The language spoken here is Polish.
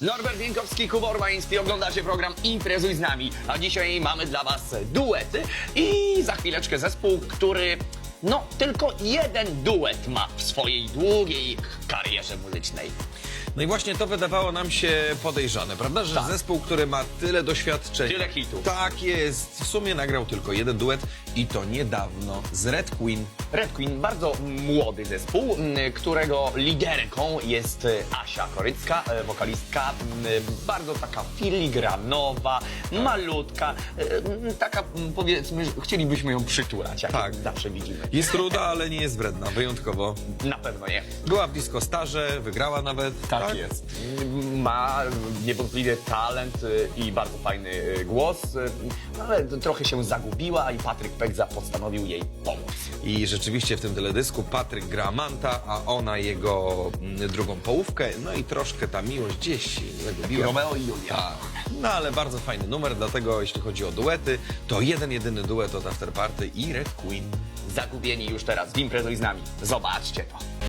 Norbert Wienkowski, Kubor Orbański, oglądacie program Imprezuj z nami, a dzisiaj mamy dla was duety i za chwileczkę zespół, który no tylko jeden duet ma w swojej długiej karierze muzycznej. No i właśnie to wydawało nam się podejrzane, prawda? Że Tak. zespół, który ma tyle doświadczenia. Tyle hitów. Tak jest. W sumie nagrał tylko jeden duet i to niedawno z Red Queen. Red Queen, bardzo młody zespół, m, którego liderką jest e, Asia Korycka, e, wokalistka, m, bardzo taka filigranowa, malutka, e, m, taka m, powiedzmy, że chcielibyśmy ją przytulać, jak Tak. zawsze widzimy. Jest ruda, ale nie jest wredna, wyjątkowo. Na pewno nie. Była w disco starze, wygrała nawet. Tak, jest. Ma niewątpliwie talent y, i bardzo fajny y, głos, y, no ale trochę się zagubiła i Patryk Pegza postanowił jej pomóc. I rzeczywiście w tym teledysku Patryk gra Manta, a ona jego mm, drugą połówkę. No i troszkę ta miłość gdzieś zagubiła. Romeo i Julia. Tak. No ale bardzo fajny numer, dlatego jeśli chodzi o duety, to jeden, jedyny duet od Afterparty i Red Queen. Zagubieni już teraz w imprezuj z nami. Zobaczcie to.